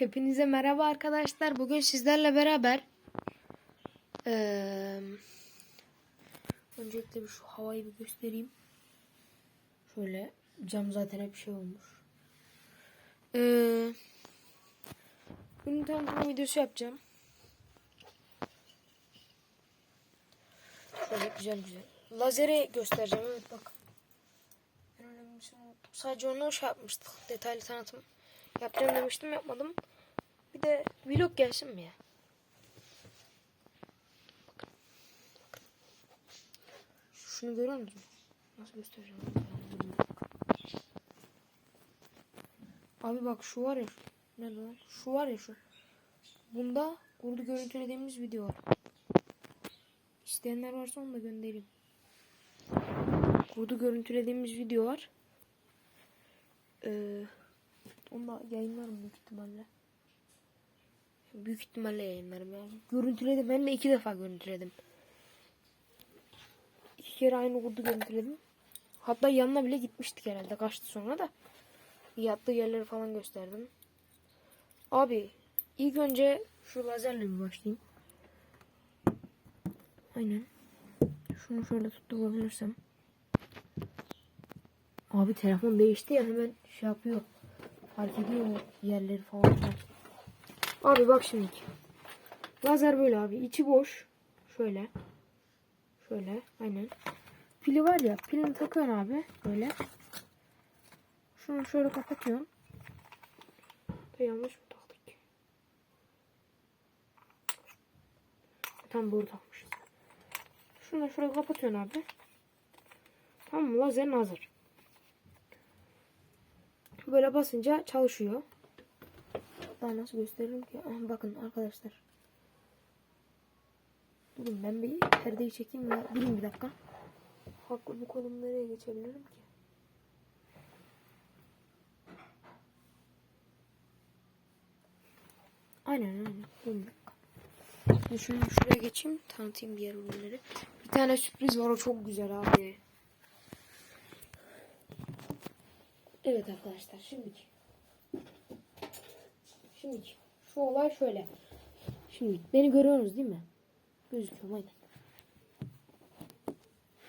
Hepinize merhaba arkadaşlar. Bugün sizlerle beraber eee öncelikle bir şu havayı bir göstereyim. Şöyle cam zaten hep şey olmuş. Eee ünlü tanıtım videosu yapacağım. Şöyle güzel güzel. Lazeri göstereceğim. Evet bak. O. Sadece onu şey yapmıştık. Detaylı tanıtım yapacağım demiştim yapmadım. Bir de vlog gelsin mi ya? Şunu görüyor musun? Nasıl göstereceğim? Abi bak şu var ya. Nerede lan? Şu var ya şu. Bunda kurdu görüntülediğimiz video var. İsteyenler varsa onu da göndereyim. Kurdu görüntülediğimiz video var. Ee, onu da yayınlarım büyük ihtimalle. Büyük ihtimalle yayınlarım yani. Görüntüledim. Ben de iki defa görüntüledim. İki kere aynı kurdu görüntüledim. Hatta yanına bile gitmiştik herhalde. Kaçtı sonra da. Yattığı yerleri falan gösterdim. Abi ilk önce şu lazerle bir başlayayım. Aynen. Şunu şöyle tutturabilirsem. Abi telefon değişti ya hemen şey yapıyor. Fark ediyor yerleri falan. Abi bak şimdi. Lazer böyle abi. içi boş. Şöyle. Şöyle. Aynen. Pili var ya. Pilini takıyorsun abi. Böyle. Şunu şöyle kapatıyorsun. Da yanlış mı taktık? Tam burada takmışız. Şunu da şuraya kapatıyorsun abi. Tamam mı? Lazerin hazır. Böyle basınca çalışıyor. Daha nasıl gösteririm ki? Ah, bakın arkadaşlar. Durun ben bir perdeyi çekeyim ya. Durun bir dakika. Haklı bu kolum nereye geçebilirim ki? Aynen aynen. Durun bir dakika. Şimdi şunu şuraya geçeyim. Tanıtayım diğer ürünleri. Bir tane sürpriz var o çok güzel abi. Evet arkadaşlar şimdiki. Şimdiki. Şu olay şöyle. Şimdi beni görüyorsunuz değil mi? Gözüküyorum aynen.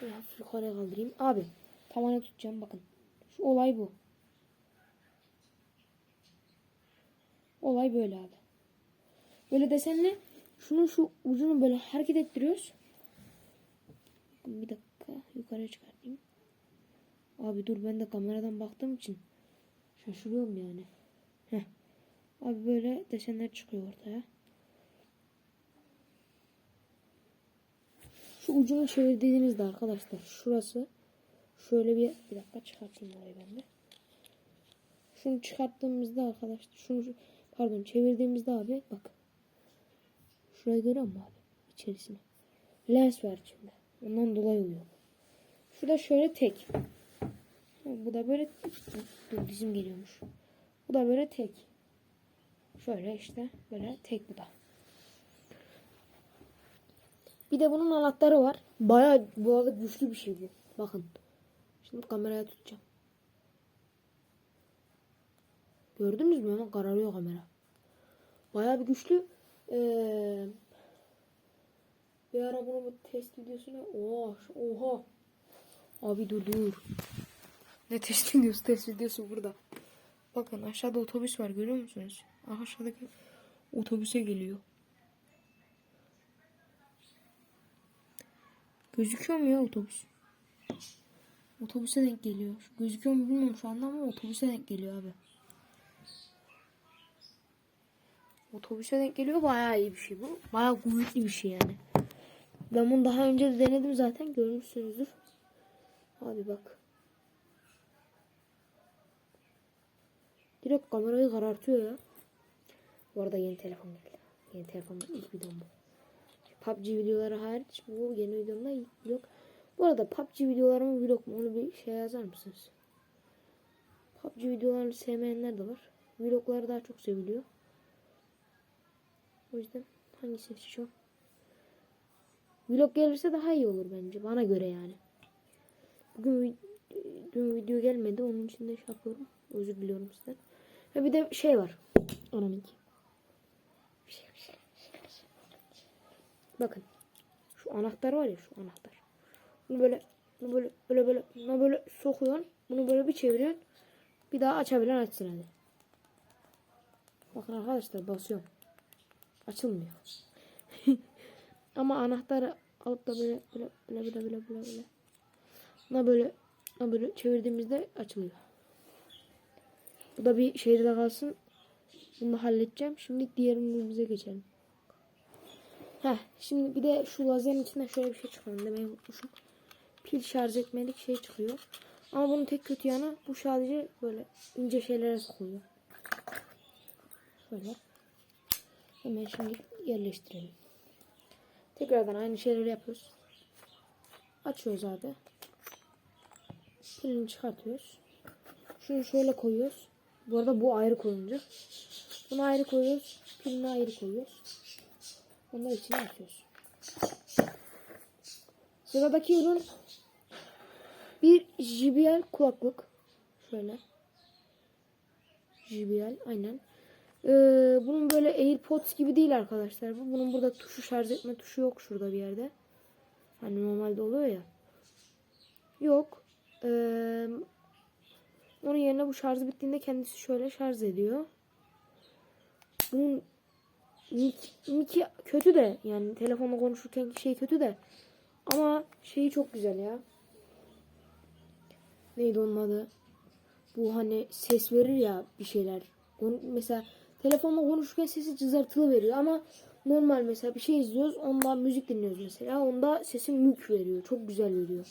Şöyle hafif yukarıya kaldırayım. Abi tavana tutacağım bakın. Şu olay bu. Olay böyle abi. Böyle desenle şunun şu ucunu böyle hareket ettiriyoruz. Bir dakika yukarıya çıkartayım. Abi dur ben de kameradan baktığım için şaşırıyorum yani. Abi böyle desenler çıkıyor ortaya. Şu ucunu çevirdiğinizde arkadaşlar şurası şöyle bir bir dakika çıkartayım orayı ben de. Şunu çıkarttığımızda arkadaşlar şunu pardon çevirdiğimizde abi bak. Şurayı görüyor musun abi? İçerisine. Lens var içinde. Ondan dolayı oluyor. Şurada şöyle tek. Bu da böyle dur bizim geliyormuş. Bu da böyle tek. Şöyle işte böyle tek bu da. Bir de bunun anahtarı var. Baya bu arada güçlü bir şey bu. Bakın. Şimdi kameraya tutacağım. Gördünüz mü? Hemen kararıyor kamera. Baya bir güçlü. Ee, bir ara bunu bu test videosuna oha oha abi dur dur ne test videosu test videosu burada bakın aşağıda otobüs var görüyor musunuz aşağıdaki otobüse geliyor gözüküyor mu ya otobüs otobüse denk geliyor gözüküyor mu bilmiyorum şu anda ama otobüse denk geliyor abi Otobüse denk geliyor bayağı iyi bir şey bu. Bayağı kuvvetli bir şey yani. Ben bunu daha önce de denedim zaten görmüşsünüzdür. Abi bak. Direkt kamerayı karartıyor ya. Bu arada yeni telefon geldi. Yeni telefonda ilk videom bu. PUBG videoları hariç bu yeni videomda yok. Bu arada PUBG videolarımı vlog mu onu bir şey yazar mısınız? PUBG videolarını sevmeyenler de var. Vloglar daha çok seviliyor. O yüzden hangisini seçiyorum? Vlog gelirse daha iyi olur bence. Bana göre yani. Bugün dün video gelmedi. Onun için de şey yapıyorum. Özür diliyorum sizden. Ha bir de şey var. Anamınki. Bakın. Şu anahtar var ya şu anahtar. Bunu böyle bunu böyle böyle böyle bunu böyle sokuyorsun. Bunu böyle bir çeviriyorsun. Bir daha açabilen açsın hadi. Bakın arkadaşlar basıyorum. Açılmıyor. Ama anahtarı alıp da böyle böyle böyle böyle böyle böyle böyle. Buna böyle buna böyle çevirdiğimizde açılıyor. Bu da bir şeyde de kalsın. Bunu halledeceğim. Şimdi diğer ürünümüze geçelim. Heh, şimdi bir de şu lazerin içinden şöyle bir şey çıkıyor. Demeyi unutmuşum. Pil şarj etmelik şey çıkıyor. Ama bunun tek kötü yanı bu sadece böyle ince şeylere sokuyor. Şöyle. Hemen şimdi yerleştirelim. Tekrardan aynı şeyleri yapıyoruz. Açıyoruz abi. Pilini çıkartıyoruz. Şunu şöyle koyuyoruz. Bu arada bu ayrı koyunca. Bunu ayrı koyuyoruz. Pilini ayrı koyuyoruz. Onları içine atıyoruz. Sıradaki ürün bir JBL kulaklık. Şöyle. JBL aynen. Ee, bunun böyle AirPods gibi değil arkadaşlar. Bu bunun burada tuşu şarj etme tuşu yok şurada bir yerde. Hani normalde oluyor ya. Yok. Ee, onun yerine bu şarjı bittiğinde kendisi şöyle şarj ediyor. Bunun Miki kötü de yani telefonla konuşurken şey kötü de ama şeyi çok güzel ya. Neydi onun adı? Bu hani ses verir ya bir şeyler. Mesela telefonla konuşurken sesi cızartılı veriyor ama normal mesela bir şey izliyoruz ondan müzik dinliyoruz mesela onda sesi mük veriyor. Çok güzel veriyor.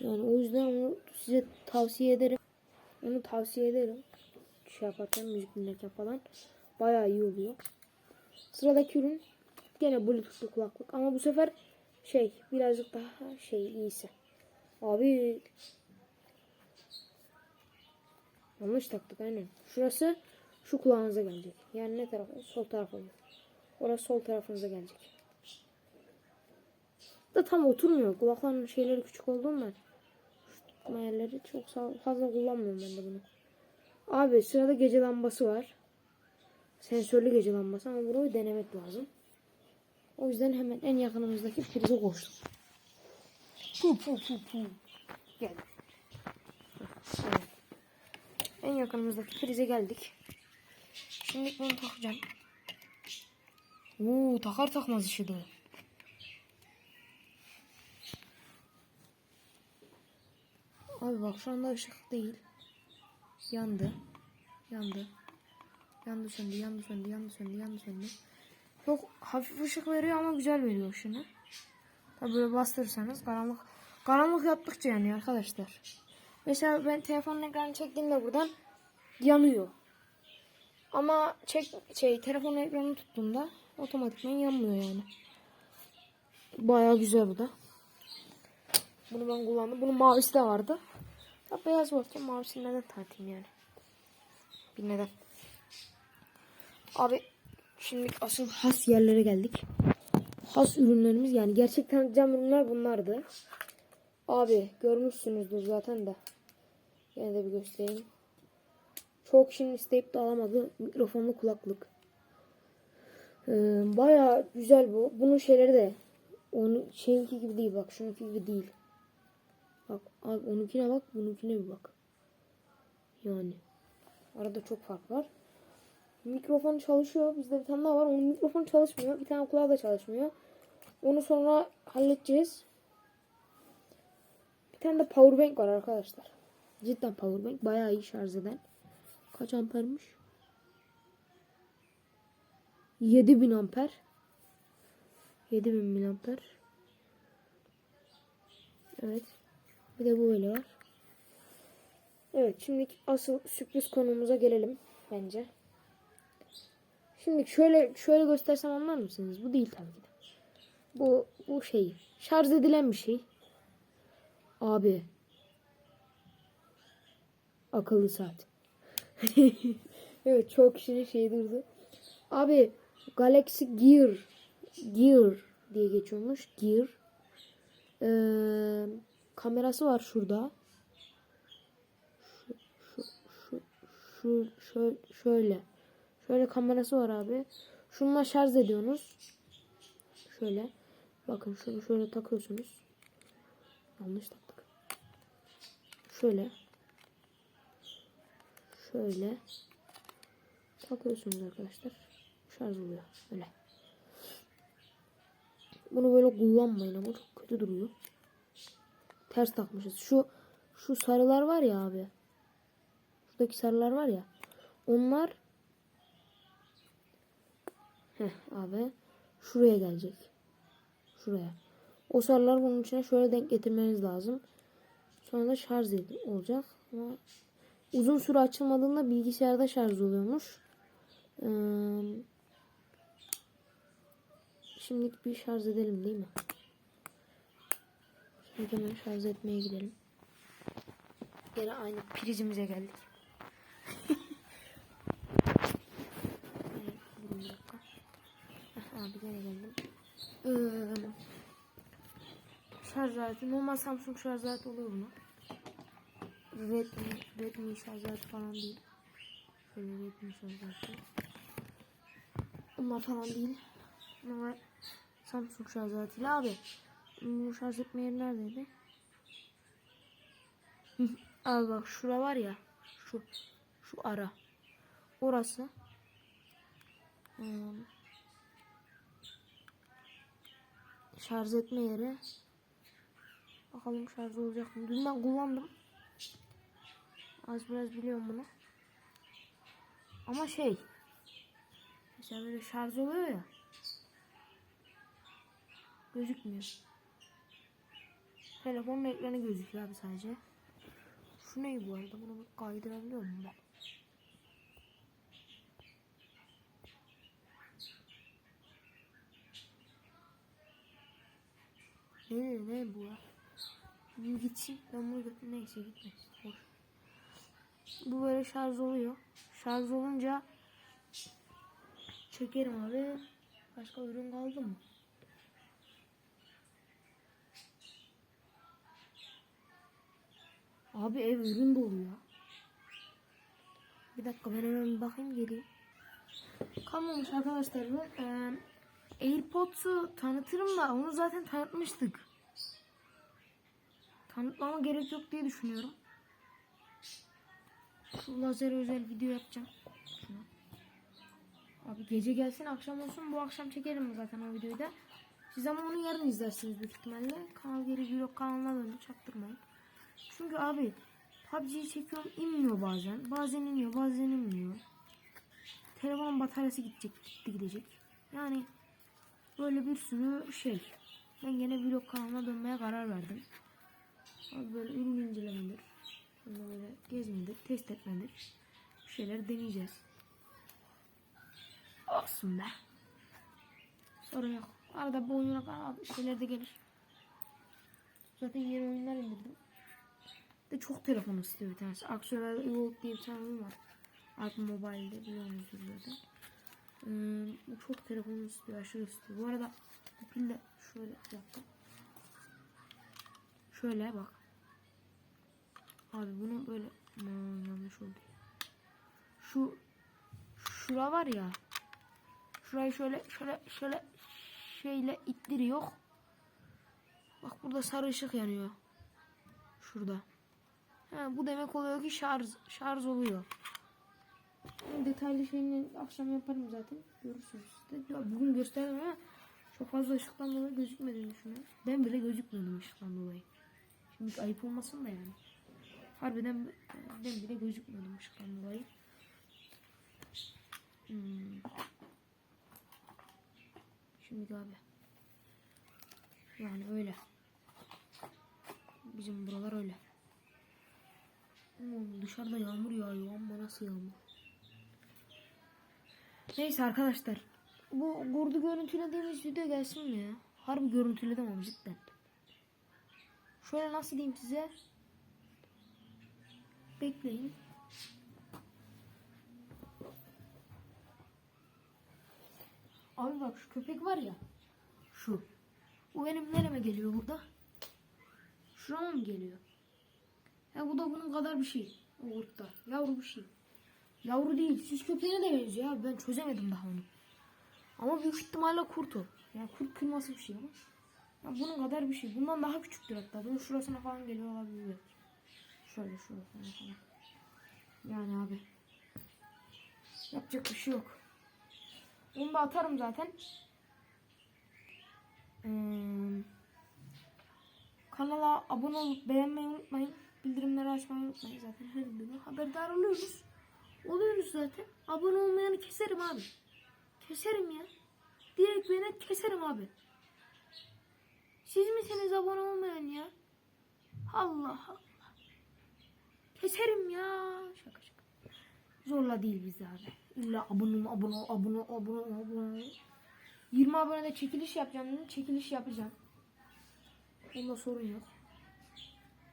Yani o yüzden onu size tavsiye ederim. Onu tavsiye ederim. Şey yaparken müzik dinlerken falan. Bayağı iyi oluyor. Sıradaki ürün gene bluetoothlu kulaklık ama bu sefer şey birazcık daha şey iyisi. Abi yanlış taktık aynen. Şurası şu kulağınıza gelecek. Yani ne tarafa? Sol tarafa. Orası sol tarafınıza gelecek. Da tam oturmuyor. Kulakların şeyleri küçük olduğundan. Tutma yerleri çok fazla kullanmıyorum ben de bunu. Abi sırada gece lambası var sensörlü gece lambası ama burayı denemek lazım. O yüzden hemen en yakınımızdaki prize koştum. Pu pu pu pu. Gel. Evet. En yakınımızdaki prize geldik. Şimdi bunu takacağım. Oo takar takmaz ışıdı. Abi bak şu anda ışık değil. Yandı. Yandı. Yandı söndü, yandı söndü, yandı söndü, yandı söndü. Çok hafif ışık veriyor ama güzel veriyor ışını. Tabi böyle bastırırsanız karanlık karanlık yaptıkça yanıyor arkadaşlar. Mesela ben telefonun ekranı çektiğimde buradan yanıyor. Ama çek şey telefonun ekranını tuttuğumda otomatikman yanmıyor yani. Baya güzel bu da. Bunu ben kullandım. Bunun mavisi de vardı. Ya beyaz varken mavisini neden tartayım yani? Bir neden. Abi şimdi asıl has yerlere geldik. Has ürünlerimiz yani gerçekten cam ürünler bunlardı. Abi görmüşsünüzdür zaten de. Yine de bir göstereyim. Çok kişinin isteyip de alamadı mikrofonlu kulaklık. Ee, Baya güzel bu. Bunun şeyleri de onun şeyinki gibi değil bak şununki gibi değil. Bak abi onunkine bak bununkine bir bak. Yani arada çok fark var. Mikrofon çalışıyor. Bizde bir tane daha var. Onun mikrofonu çalışmıyor. Bir tane kulağı da çalışmıyor. Onu sonra halledeceğiz. Bir tane de powerbank var arkadaşlar. Cidden powerbank. Bayağı iyi şarj eden. Kaç ampermiş? 7000 amper. 7000 miliamper. Evet. Bir de bu böyle var. Evet şimdi asıl sürpriz konumuza gelelim bence. Şimdi şöyle şöyle göstersem anlar mısınız? Bu değil tabii ki de. Bu bu şey şarj edilen bir şey. Abi. Akıllı saat. evet çok kişinin şeyi durdu. Abi Galaxy Gear Gear diye geçiyormuş. Gear. Ee, kamerası var şurada. Şu, şu, şu, şu şöyle, şöyle. Şöyle kamerası var abi. Şununla şarj ediyorsunuz. Şöyle. Bakın şunu şöyle takıyorsunuz. Yanlış taktık. Şöyle. Şöyle. Takıyorsunuz arkadaşlar. Şarj oluyor. Öyle. Bunu böyle kullanmayın ama çok kötü duruyor. Ters takmışız. Şu şu sarılar var ya abi. Şuradaki sarılar var ya. Onlar Heh abi. Şuraya gelecek. Şuraya. O sarılar bunun içine şöyle denk getirmeniz lazım. Sonra da şarj olacak. Ama uzun süre açılmadığında bilgisayarda şarj oluyormuş. Ee, şimdilik bir şarj edelim değil mi? Şimdi hemen şarj etmeye gidelim. Gene aynı prizimize geldik. Evet, durun bir dakika. Heh, Abi gene geldim. Ee, şarj aleti. Normal Samsung şarj aleti oluyor buna. Redmi, Redmi şarj aleti falan değil. Şöyle Redmi şarj aleti. Bunlar falan değil. Normal Samsung şarj aletiyle abi. Bu şarj etme yeri neredeydi? Abi bak şura var ya. Şu. Şu ara. Orası. Hmm. Şarj etme yeri. Bakalım şarj olacak mı? Dün ben kullandım. Az biraz biliyorum bunu. Ama şey. Mesela böyle şarj oluyor ya. Gözükmüyor. Telefonun ekranı gözüküyor abi sadece. Şu ne bu arada? Bunu kaydırabiliyor muyum ben? Ne ne bu ya? Gitsin. Ben bunu götür. Neyse gitme. Boş. Bu böyle şarj oluyor. Şarj olunca çekerim abi. Başka ürün kaldı mı? Abi ev ürün dolu ya. Bir dakika ben hemen bakayım geleyim. Kalmamış arkadaşlar bu. Ee, AirPods'u tanıtırım da onu zaten tanıtmıştık. Tanıtmama gerek yok diye düşünüyorum. Şu lazer özel video yapacağım. Şuna. Abi gece gelsin akşam olsun bu akşam çekerim zaten o videoyu da. Siz ama onu yarın izlersiniz büyük ihtimalle. Kanal geri vlog kanalına döndü çaktırmayın. Çünkü abi PUBG'yi çekiyorum inmiyor bazen. Bazen iniyor bazen inmiyor. Telefon bataryası gidecek gitti gidecek. Yani böyle bir sürü şey. Ben gene vlog kanalına dönmeye karar verdim. Abi böyle ürün incelemedir. Böyle gezmedir, test etmedir. Bir şeyler deneyeceğiz. Olsun be. Sorun yok. Arada bu oyuna abi şeyler de gelir. Zaten yeni oyunlar indirdim. De çok telefon istiyor bir tanesi. Aksiyonel Evolve diye bir tane oyun var. Alp Mobile'de biliyorsunuzdur zaten. Ee, çok telefon istiyor, aşırı istiyor. Bu arada bu pil de şöyle yaptım. Şöyle bak. Abi bunu böyle Aman, yanlış oldu. Şu şura var ya. Şurayı şöyle şöyle şöyle şeyle ittiriyor. Bak burada sarı ışık yanıyor. Şurada. Ha, bu demek oluyor ki şarj şarj oluyor. Detaylı şeyini akşam yaparım zaten. Görürsünüz. De, ya bugün gösterdim ama çok fazla ışıktan dolayı gözükmediğini düşünüyorum. Ben bile gözükmüyordum ışıktan dolayı. Şimdi ayıp olmasın da yani. Harbiden ben bile gözükmüyordum ışıktan dolayı. Hmm. Şimdi abi. Yani öyle. Bizim buralar öyle. Oğlum dışarıda yağmur yağıyor ama nasıl yağmur? Neyse arkadaşlar. Bu gurdu görüntülediğimiz video gelsin mi ya? Harbi görüntüledim ama cidden. Şöyle nasıl diyeyim size? Bekleyin. Abi bak şu köpek var ya. Şu. Bu benim nereme geliyor burada? Şurama mı geliyor? Ya bu da bunun kadar bir şey. O ırkta. Yavru bir şey. Yavru değil. Süs köpeğine de benziyor abi. Ben çözemedim daha onu. Ama büyük ihtimalle kurt o. Yani kurt kırması bir şey ama. Ya bunun kadar bir şey. Bundan daha küçüktür hatta. Bunun şurasına falan geliyor olabilir. Şöyle şurasına falan. Yani abi. Yapacak bir şey yok. Onu da atarım zaten. Ee, kanala abone olup beğenmeyi unutmayın. Bildirimleri açmayı unutmayın zaten. Her videoda haberdar oluyoruz. Oluyoruz zaten. Abone olmayanı keserim abi. Keserim ya. Direkt ve keserim abi. Siz misiniz abone olmayan ya? Allah Allah. Keserim ya. Şaka şaka. Zorla değil bizi abi. İlla abone abone abone abone abone ol. 20 abonede çekiliş yapacağım. Çekiliş yapacağım. Bunda sorun yok.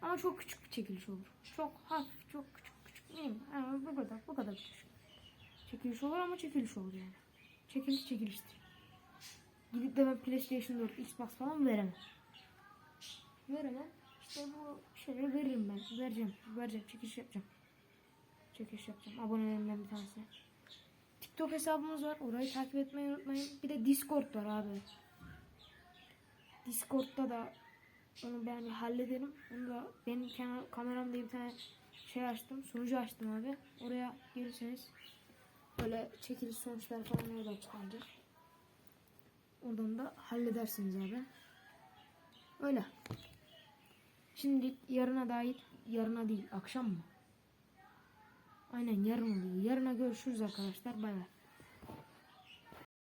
Ama çok küçük bir çekiliş olur. Çok hafif, çok küçük Neyim? Yani bu kadar, bu kadar küçük. Çekiliş olur ama çekiliş olur yani. Çekiliş çekiliştir. Gidip de ben PlayStation 4, Xbox falan veremem. Veremem. İşte bu şeyleri veririm ben. Vereceğim. Vereceğim. Çekiliş yapacağım. Çekiliş yapacağım. Abonelerimden bir tanesi. TikTok hesabımız var. Orayı takip etmeyi unutmayın. Bir de Discord var abi. Discord'da da onu ben bir hallederim. Onu da benim kenar, kameramda bir tane şey açtım. Sunucu açtım abi. Oraya gelirseniz böyle çekiliş sonuçları falan orada çıkaracak. Oradan da halledersiniz abi. Öyle. Şimdi yarına dair yarına değil akşam mı? Aynen yarın oluyor. Yarına görüşürüz arkadaşlar. Bay bay.